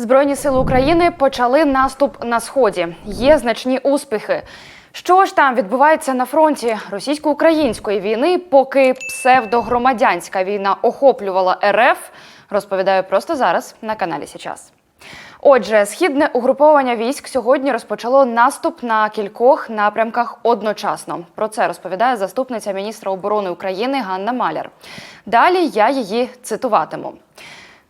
Збройні сили України почали наступ на сході. Є значні успіхи. Що ж там відбувається на фронті російсько-української війни, поки псевдогромадянська війна охоплювала РФ, розповідаю просто зараз на каналі Січас. Отже, східне угруповання військ сьогодні розпочало наступ на кількох напрямках одночасно. Про це розповідає заступниця міністра оборони України Ганна Маляр. Далі я її цитуватиму.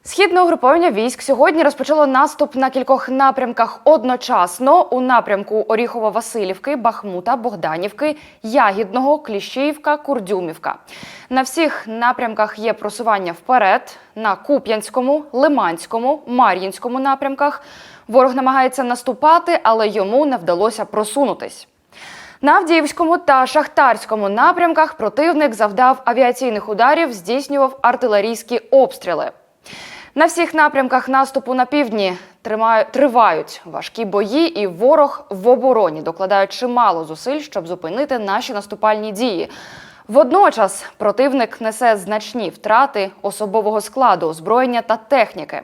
Східне угруповання військ сьогодні розпочало наступ на кількох напрямках одночасно у напрямку Оріхово-Василівки, Бахмута, Богданівки, Ягідного, Кліщіївка, Курдюмівка. На всіх напрямках є просування вперед. На Куп'янському, Лиманському, Мар'їнському напрямках ворог намагається наступати, але йому не вдалося просунутись. На Авдіївському та Шахтарському напрямках противник завдав авіаційних ударів, здійснював артилерійські обстріли. На всіх напрямках наступу на півдні тривають важкі бої, і ворог в обороні докладає чимало зусиль, щоб зупинити наші наступальні дії. Водночас противник несе значні втрати особового складу, озброєння та техніки.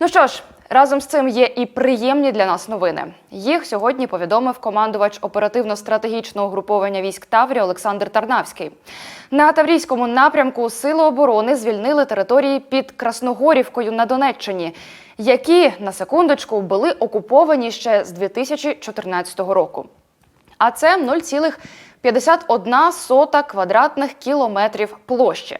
Ну що ж, разом з цим є і приємні для нас новини. Їх сьогодні повідомив командувач оперативно-стратегічного груповання військ Таврі Олександр Тарнавський. На Таврійському напрямку Сили оборони звільнили території під Красногорівкою на Донеччині, які на секундочку були окуповані ще з 2014 року. А це 0,51 сота квадратних кілометрів площі.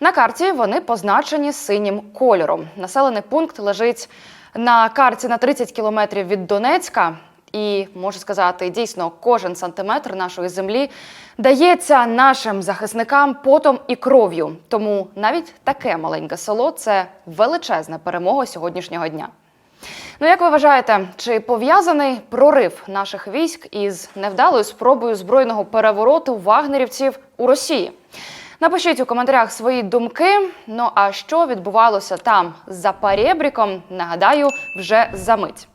На карті вони позначені синім кольором. Населений пункт лежить на карті на 30 кілометрів від Донецька. І можу сказати, дійсно, кожен сантиметр нашої землі дається нашим захисникам потом і кров'ю. Тому навіть таке маленьке село це величезна перемога сьогоднішнього дня. Ну, як ви вважаєте, чи пов'язаний прорив наших військ із невдалою спробою збройного перевороту вагнерівців у Росії? Напишіть у коментарях свої думки. Ну а що відбувалося там за перебріком, нагадаю, вже за мить.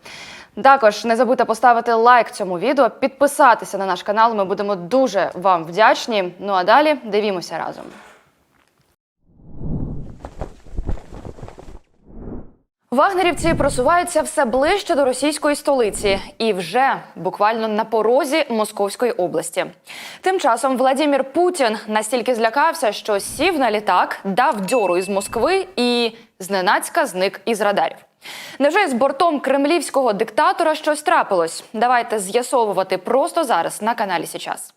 Також не забудьте поставити лайк цьому відео, підписатися на наш канал. Ми будемо дуже вам вдячні. Ну а далі дивімося разом. Вагнерівці просуваються все ближче до російської столиці і вже буквально на порозі Московської області. Тим часом Владимир Путін настільки злякався, що сів на літак, дав дьору із Москви і зненацька зник із радарів. Невже з бортом кремлівського диктатора щось трапилось? Давайте з'ясовувати просто зараз на каналі Січас.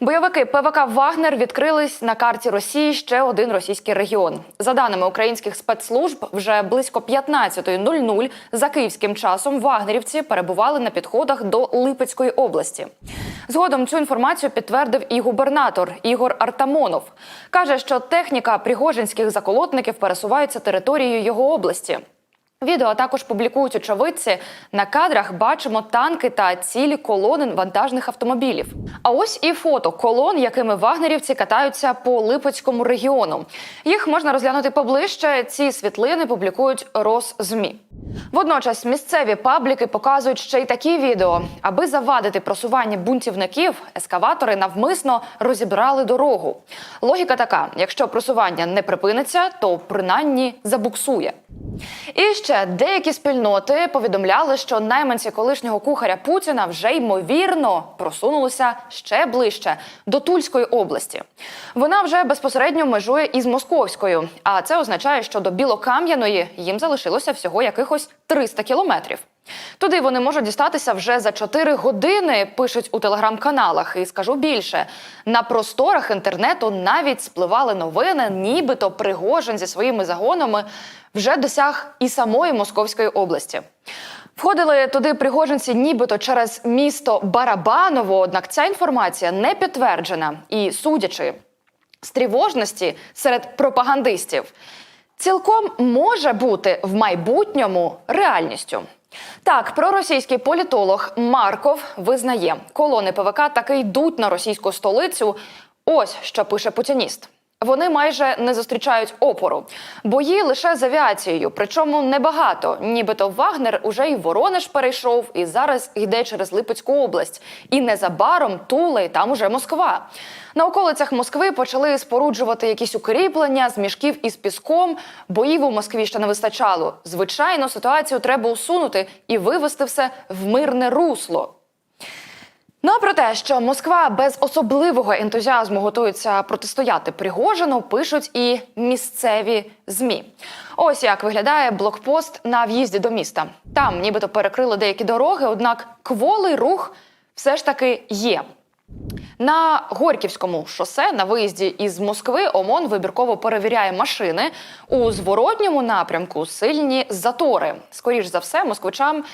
Бойовики ПВК Вагнер відкрились на карті Росії ще один російський регіон. За даними українських спецслужб, вже близько 15.00 за київським часом вагнерівці перебували на підходах до Липецької області. Згодом цю інформацію підтвердив і губернатор Ігор Артамонов. каже, що техніка пригожинських заколотників пересувається територією його області. Відео також публікують очевидці. На кадрах бачимо танки та цілі колони вантажних автомобілів. А ось і фото колон, якими вагнерівці катаються по Липецькому регіону. Їх можна розглянути поближче. Ці світлини публікують Росзмі. Водночас місцеві пабліки показують ще й такі відео. Аби завадити просування бунтівників, ескаватори навмисно розібрали дорогу. Логіка така: якщо просування не припиниться, то принаймні забуксує. І ще деякі спільноти повідомляли, що найманці колишнього кухаря Путіна вже ймовірно просунулися ще ближче до Тульської області. Вона вже безпосередньо межує із Московською, а це означає, що до Білокам'яної їм залишилося всього якихось 300 кілометрів. Туди вони можуть дістатися вже за 4 години, пишуть у телеграм-каналах. І скажу більше: на просторах інтернету навіть спливали новини, нібито Пригожин зі своїми загонами вже досяг і самої Московської області. Входили туди пригожинці, нібито через місто Барабаново. Однак ця інформація не підтверджена і судячи з тривожності серед пропагандистів, цілком може бути в майбутньому реальністю. Так, проросійський політолог Марков визнає, колони ПВК таки йдуть на російську столицю. Ось що пише путініст. Вони майже не зустрічають опору. Бої лише з авіацією, причому небагато. Нібито Вагнер уже й Воронеж перейшов і зараз йде через Липецьку область. І незабаром Тула, і там уже Москва. На околицях Москви почали споруджувати якісь укріплення з мішків із піском. Боїв у Москві ще не вистачало. Звичайно, ситуацію треба усунути і вивести все в мирне русло. Ну а про те, що Москва без особливого ентузіазму готується протистояти Пригожину, пишуть і місцеві змі. Ось як виглядає блокпост на в'їзді до міста. Там, нібито перекрили деякі дороги, однак кволий рух все ж таки є. На Горьківському шосе на виїзді із Москви ОМОН вибірково перевіряє машини. У зворотньому напрямку сильні затори. Скоріш за все, москвичам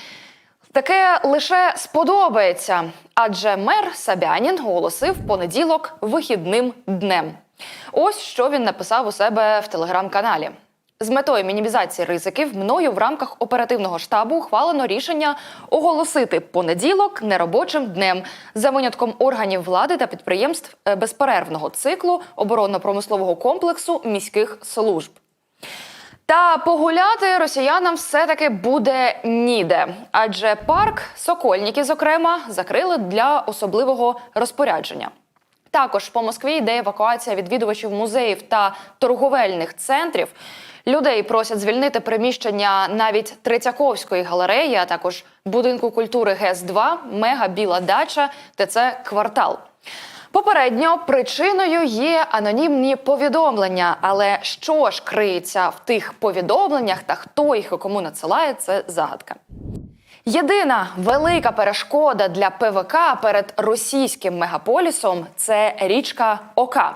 таке лише сподобається, адже мер Сабянін оголосив понеділок вихідним днем. Ось що він написав у себе в телеграм-каналі. З метою мінімізації ризиків мною в рамках оперативного штабу ухвалено рішення оголосити понеділок неробочим днем за винятком органів влади та підприємств е, безперервного циклу оборонно-промислового комплексу міських служб. Та погуляти росіянам все-таки буде ніде, адже парк Сокольники, зокрема, закрили для особливого розпорядження. Також по Москві йде евакуація відвідувачів музеїв та торговельних центрів. Людей просять звільнити приміщення навіть Третьяковської галереї, а також будинку культури ГЕС-2, Мега Біла Дача, ТЦ Квартал. Попередньо причиною є анонімні повідомлення. Але що ж криється в тих повідомленнях та хто їх і кому надсилає, це загадка. Єдина велика перешкода для ПВК перед російським мегаполісом це річка Ока.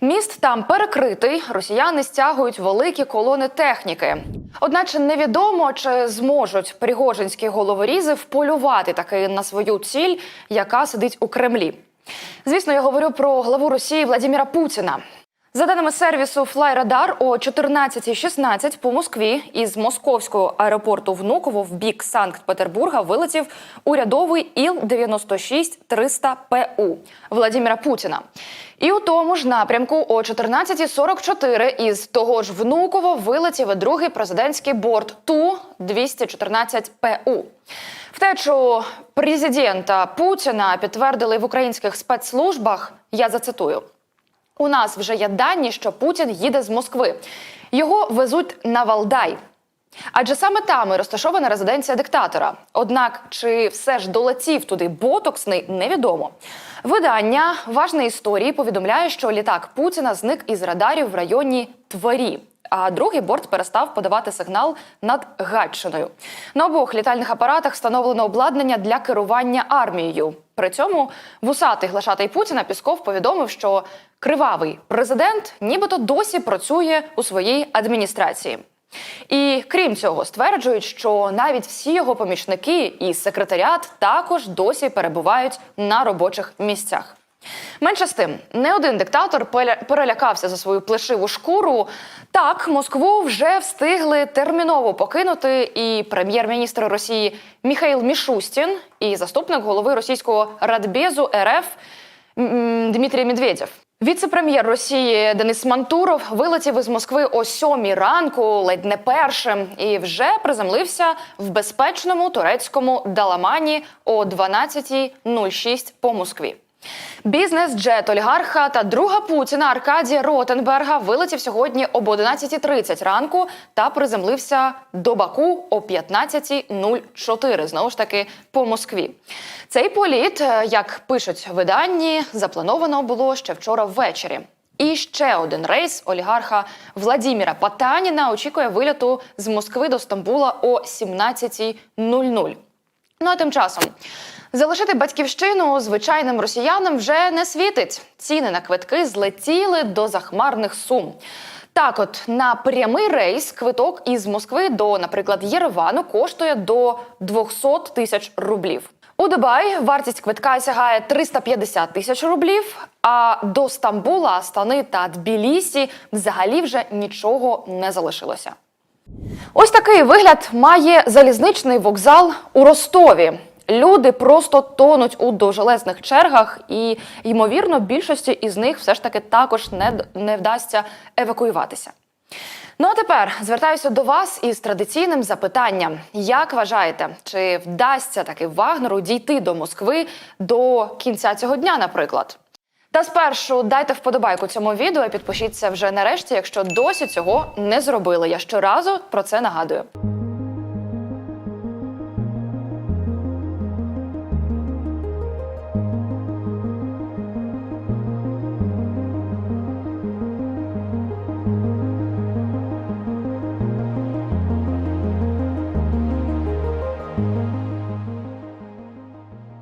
Міст там перекритий. Росіяни стягують великі колони техніки. Одначе невідомо, чи зможуть пригожинські головорізи вполювати таки на свою ціль, яка сидить у Кремлі. Звісно, я говорю про главу Росії Владіміра Путіна. За даними сервісу FlyRadar, о 14.16 по Москві із московського аеропорту Внуково в бік Санкт-Петербурга вилетів урядовий Іл-96-300 ПУ Владимира Путіна. І у тому ж напрямку о 14.44 із того ж Внуково вилетів і другий президентський борт Ту-214 ПУ. Втечу президента Путіна підтвердили в українських спецслужбах. Я зацитую. У нас вже є дані, що Путін їде з Москви. Його везуть на Валдай. Адже саме там і розташована резиденція диктатора. Однак, чи все ж долетів туди ботоксний, невідомо. Видання важної історії повідомляє, що літак Путіна зник із радарів в районі Творі. А другий борт перестав подавати сигнал над Гатчиною. На обох літальних апаратах встановлено обладнання для керування армією. При цьому вусатий глашатий Путіна Пісков повідомив, що кривавий президент нібито досі працює у своїй адміністрації. І крім цього, стверджують, що навіть всі його помічники і секретаріат також досі перебувають на робочих місцях. Менше з тим, не один диктатор перелякався за свою плешиву шкуру. Так, Москву вже встигли терміново покинути і прем'єр-міністр Росії Міхаїл Мішустін, і заступник голови російського радбезу РФ Дмитрій Медведєв. Віце-прем'єр Росії Денис Мантуров вилетів із Москви о сьомій ранку, ледь не першим, і вже приземлився в безпечному турецькому Даламані о 12.06 по Москві. Бізнес-джет олігарха та друга Путіна Аркадія Ротенберга вилетів сьогодні об 11.30 ранку та приземлився до Баку о 15.04, знову ж таки по Москві. Цей політ, е, як пишуть виданні, заплановано було ще вчора ввечері. І ще один рейс олігарха Владіміра Потаніна очікує виліту з Москви до Стамбула о 17.00. Ну а тим часом залишити батьківщину звичайним росіянам вже не світить. Ціни на квитки злетіли до захмарних сум. Так, от на прямий рейс квиток із Москви до, наприклад, Єревану коштує до 200 тисяч рублів. У Дубаї вартість квитка сягає 350 тисяч рублів. А до Стамбула, Астани та Тбілісі взагалі вже нічого не залишилося. Ось такий вигляд має залізничний вокзал у Ростові. Люди просто тонуть у довжелезних чергах, і ймовірно, більшості із них все ж таки також не, не вдасться евакуюватися. Ну а тепер звертаюся до вас із традиційним запитанням: як вважаєте, чи вдасться таки Вагнеру дійти до Москви до кінця цього дня, наприклад? Та спершу дайте вподобайку цьому відео і підпишіться вже нарешті, якщо досі цього не зробили. Я щоразу про це нагадую.